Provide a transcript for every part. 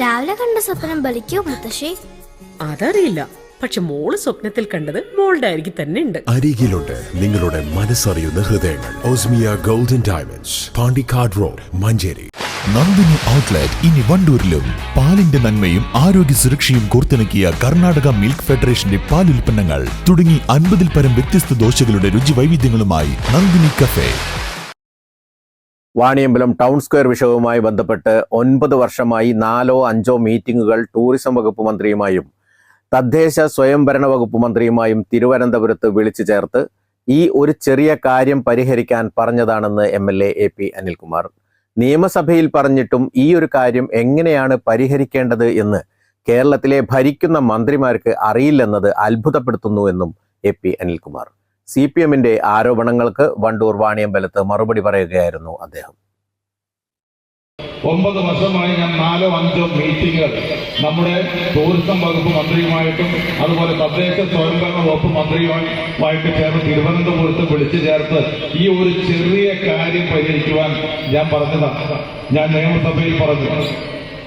രാവിലെ കണ്ട സ്വപ്നം ബലിക്കോ മുത്തശ്ശി? അതറിയില്ല. പക്ഷെ മോൾ സ്വപ്നത്തിൽ കണ്ടത് മോളുടെ അരികിൽ തന്നെ ഉണ്ട്. അരികിലുണ്ട് നിങ്ങളുടെ മനസ്സറിയുന്ന ഹൃദയങ്ങൾ. Osmiya golden diamonds Pandikkad road Manjeri. Nandini outlet ഇനി വണ്ടൂരിലും പാലിന്റെ നന്മയും ആരോഗ്യ സുരക്ഷയും കോർത്തിണക്കിയ കർണാടക മിൽക്ക് ഫെഡറേഷന്റെ പാൽ ഉൽപ്പന്നങ്ങൾ തുടങ്ങി അൻപതിൽ പരം വ്യത്യസ്ത ദോശകളുടെ രുചി വൈവിധ്യങ്ങളുമായി Nandini cafe. Vaniyambalam town square വിഷയവുമായി ബന്ധപ്പെട്ട് ഒൻപത് വർഷമായി നാലോ അഞ്ചോ മീറ്റിംഗുകൾ ടൂറിസം വകുപ്പ് മന്ത്രിയുമായും തദ്ദേശ സ്വയംഭരണ വകുപ്പ് മന്ത്രിയുമായും തിരുവനന്തപുരത്ത് വിളിച്ചു ചേർത്ത് ഈ ഒരു ചെറിയ കാര്യം പരിഹരിക്കാൻ പറഞ്ഞതാണെന്ന് M L A P Anilkumar. നിയമസഭയിൽ പറഞ്ഞിട്ടും ഈ ഒരു കാര്യം എങ്ങനെയാണ് പരിഹരിക്കേണ്ടത് എന്ന് കേരളത്തിലെ ഭരിക്കുന്ന മന്ത്രിമാർക്ക് അറിയില്ലെന്നത് അത്ഭുതപ്പെടുത്തുന്നുവെന്നും A P Anilkumar. C P എമ്മിന്റെ ആരോപണങ്ങൾക്ക് വണ്ടൂർ വാണിയമ്പലത്ത് മറുപടി പറയുകയായിരുന്നു അദ്ദേഹം. ഒമ്പത് വർഷമായി ഞാൻ നാലോ അഞ്ചോ മീറ്റിംഗുകൾ നമ്മുടെ ടൂറിസം വകുപ്പ് മന്ത്രിയുമായിട്ടും അതുപോലെ തദ്ദേശ സ്വയംഭരണ വകുപ്പ് മന്ത്രിയുമായിട്ട് ചേർന്ന് തിരുവനന്തപുരത്ത് വിളിച്ചു ചേർത്ത് ഈ ഒരു ചെറിയ കാര്യം പരിഹരിക്കുവാൻ ഞാൻ പറഞ്ഞതാണ് ഞാൻ നിയമസഭയിൽ പറഞ്ഞു.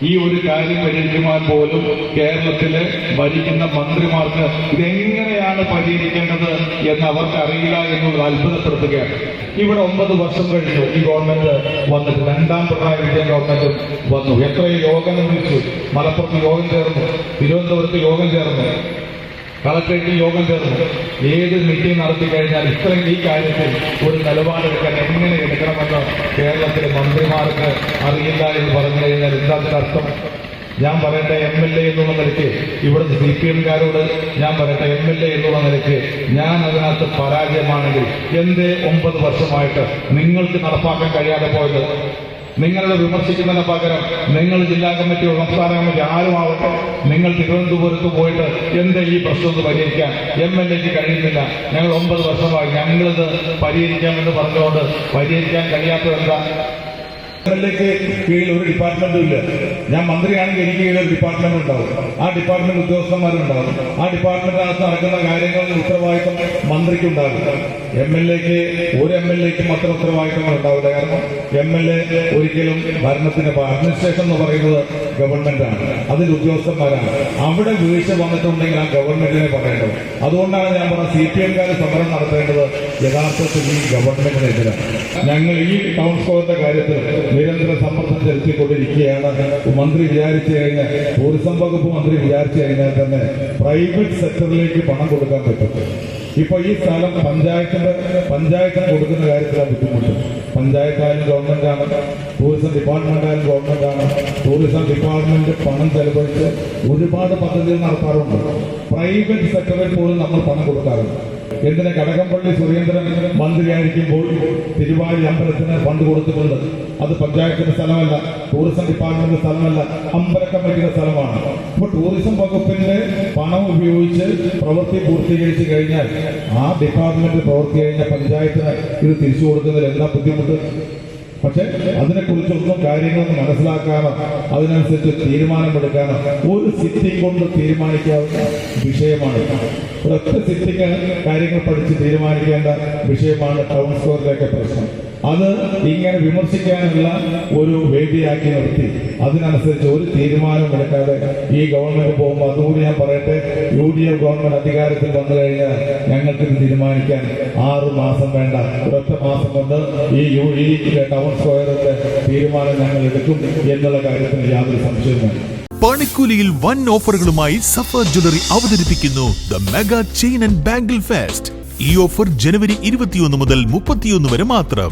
ഈ ഒരു കാര്യം പരിഹരിക്കുവാൻ പോലും കേരളത്തിലെ ഭരിക്കുന്ന മന്ത്രിമാർക്ക് ഇതെങ്ങനെയാണ് പരിഹരിക്കേണ്ടത് എന്ന് അവർക്ക് അറിയില്ല എന്നുള്ളത് അത്ഭുതപ്പെടുത്തുകയാണ്. ഇവിടെ ഒമ്പത് വർഷം കഴിഞ്ഞു. ഈ ഗവൺമെന്റ് വന്നിട്ട് രണ്ടാം പിണറായി വിജയൻ ഗവൺമെന്റ് വന്നു. എത്രയോ യോഗം വിളിച്ചു. മലപ്പുറത്ത് യോഗം ചേർന്നു. തിരുവനന്തപുരത്ത് യോഗം ചേർന്നു. കളക്ടറേറ്റിൽ യോഗം ചേർന്നു. ഏത് മീറ്റിംഗ് നടത്തി കഴിഞ്ഞാൽ ഇത്രയും ഈ കാര്യത്തിൽ ഒരു നിലപാടെടുക്കാൻ എങ്ങനെ എടുക്കണമെന്ന് കേരളത്തിലെ മന്ത്രിമാർക്ക് അറിയില്ല എന്ന് പറഞ്ഞു കഴിഞ്ഞാൽ എന്താ അർത്ഥം? ഞാൻ പറയട്ടെ എം എൽ എ എന്നുള്ള നിലയ്ക്ക് ഇവിടുത്തെ സി പി എംകാരോട് ഞാൻ പറയട്ടെ എം എൽ എ എന്നുള്ള നിലയ്ക്ക് ഞാൻ അതിനകത്ത് പരാജയമാണെങ്കിൽ എന്തേ ഒമ്പത് വർഷമായിട്ട് നിങ്ങൾക്ക് നടപ്പാക്കാൻ കഴിയാതെ പോയത്? നിങ്ങളെ വിമർശിക്കുന്നതിന് പകരം നിങ്ങൾ ജില്ലാ കമ്മിറ്റിയോ സംസ്ഥാന കമ്മിറ്റി ആരും ആവട്ടെ നിങ്ങൾ തിരുവനന്തപുരത്ത് പോയിട്ട് എന്താ ഈ പ്രശ്നം പരിഹരിക്കാൻ? എം എൽ എക്ക് കഴിയുന്നില്ല. ഞങ്ങൾ ഒമ്പത് വർഷമായി ഞങ്ങളിത് പരിഹരിക്കാമെന്ന് പറഞ്ഞുകൊണ്ട് പരിഹരിക്കാൻ കഴിയാത്തത് എൽ കീഴിൽ ഒരു ഡിപ്പാർട്ട്മെന്റും ഇല്ല. ഞാൻ മന്ത്രിയാണെങ്കിൽ എനിക്ക് കീഴിൽ ഒരു ഡിപ്പാർട്ട്മെന്റ് ഉണ്ടാവും. ആ ഡിപ്പാർട്ട്മെന്റ് ഉദ്യോഗസ്ഥന്മാരുണ്ടാവും. ആ ഡിപ്പാർട്ട്മെന്റിനകത്ത് നടക്കുന്ന കാര്യങ്ങളുടെ ഉത്തരവാദിത്വം മന്ത്രിക്കുണ്ടാകും. എം എൽ എക്ക് ഒരു എം എൽ എക്കും അത്ര ഉത്തരവാദിത്തങ്ങൾ ഉണ്ടാവില്ല. കാരണം എം എൽ എ ഒരിക്കലും ഭരണത്തിന്റെ അഡ്മിനിസ്ട്രേഷൻ എന്ന് പറയുന്നത് ഗവൺമെന്റാണ്. അതിൽ ഉദ്യോഗസ്ഥന്മാരാണ്. അവിടെ വീഴ്ച വന്നിട്ടുണ്ടെങ്കിൽ ആ ഗവൺമെന്റിനെ പറയേണ്ടത്. അതുകൊണ്ടാണ് ഞാൻ പറഞ്ഞ സി പി എംകാർ സമരം നടത്തേണ്ടത് യഥാർത്ഥത്തിൽ ഈ ഗവൺമെന്റിനെതിരാണ്. ഞങ്ങൾ ഈ ടൗൺ സ്കോറിന്റെ കാര്യത്തിൽ നിരന്തര സമ്മർദ്ദം ചെലുത്തിക്കൊണ്ടിരിക്കുകയാണ്. മന്ത്രി വിചാരിച്ചു കഴിഞ്ഞാൽ ടൂറിസം വകുപ്പ് മന്ത്രി വിചാരിച്ചു കഴിഞ്ഞാൽ തന്നെ പ്രൈവറ്റ് സെക്ടറിലേക്ക് പണം കൊടുക്കാൻ പറ്റും ഇപ്പൊ ഈ സ്ഥലം പഞ്ചായത്തിന്റെ പഞ്ചായത്തിന് കൊടുക്കുന്ന കാര്യത്തിലാണ് ബുദ്ധിമുട്ട്. പഞ്ചായത്തായാലും ഗവൺമെന്റാണ് ടൂറിസം ഡിപ്പാർട്ട്മെന്റായാലും ഗവൺമെന്റാണ്. ടൂറിസം ഡിപ്പാർട്ട്മെന്റ് പണം ചെലവഴിച്ച് ഒരുപാട് പദ്ധതികൾ നടത്താറുണ്ട്. പ്രൈവറ്റ് സെക്ടറിൽ പോലും നമ്മൾ പണം കൊടുക്കാറുണ്ട് എന്തിന് കടകംപള്ളി സുരേന്ദ്രൻ മന്ത്രിയായിരിക്കുമ്പോൾ തിരുവാലി അമ്പലത്തിന് ഫണ്ട് കൊടുത്തിട്ടുണ്ട് അത് പഞ്ചായത്തിന്റെ സ്ഥലമല്ല ടൂറിസം ഡിപ്പാർട്ട്മെന്റിന്റെ സ്ഥലമല്ല അമ്പല കമ്മിറ്റിയുടെ സ്ഥലമാണ്. അപ്പൊ ടൂറിസം വകുപ്പിന്റെ പണം ഉപയോഗിച്ച് പ്രവൃത്തി പൂർത്തീകരിച്ചു കഴിഞ്ഞാൽ ആ ഡിപ്പാർട്ട്മെന്റ് പ്രവർത്തി കഴിഞ്ഞ പഞ്ചായത്തിന് ഇത് തിരിച്ചു കൊടുക്കുന്നതിൽ എന്താ ബുദ്ധിമുട്ട്? പക്ഷെ അതിനെക്കുറിച്ചൊന്നും കാര്യങ്ങളൊന്നും മനസ്സിലാക്കാനോ അതിനനുസരിച്ച് തീരുമാനമെടുക്കാനോ ഒരു സിറ്റിംഗ് കൊണ്ട് തീരുമാനിക്കാവുന്ന വിഷയമാണ്. ഒരൊറ്റ സിറ്റിംഗ് കാര്യങ്ങൾ പഠിച്ച് തീരുമാനിക്കേണ്ട വിഷയമാണ് ടൗൺ സ്കോറിലേക്ക് പ്രശ്നം. അത് ഇങ്ങനെ വിമർശിക്കാനുള്ള ഒരു വേദിയാക്കി നിർത്തി. അതിനനുസരിച്ച് ഒരു തീരുമാനം എടുക്കാതെ ഈ ഗവൺമെന്റ് പോകുമ്പോൾ അതുകൂടി ഞാൻ പറയട്ടെ യു ഡി എഫ് ഗവൺമെന്റ് അധികാരത്തിൽ വന്നു കഴിഞ്ഞാൽ ഞങ്ങൾക്ക് ഇത് തീരുമാനിക്കാൻ ആറ് മാസം വേണ്ട. ഒരൊറ്റ മാസം കൊണ്ട് ഈ യു ഈ ടൗൺ സ്ക്വയറിന്റെ തീരുമാനം ഞങ്ങൾ എടുക്കും എന്നുള്ള കാര്യത്തിന് യാതൊരു സംശയവുമില്ല. പണിക്കൂലിയിൽ വൻ ഓഫറുകളുമായി സഫർ ജ്വല്ലറി അവതരിപ്പിക്കുന്നു the mega chain and bangle fest. ഈ ഓഫർ ജനുവരി ഇരുപത്തിയൊന്ന് മുതൽ മുപ്പത്തിയൊന്ന് വരെ മാത്രം.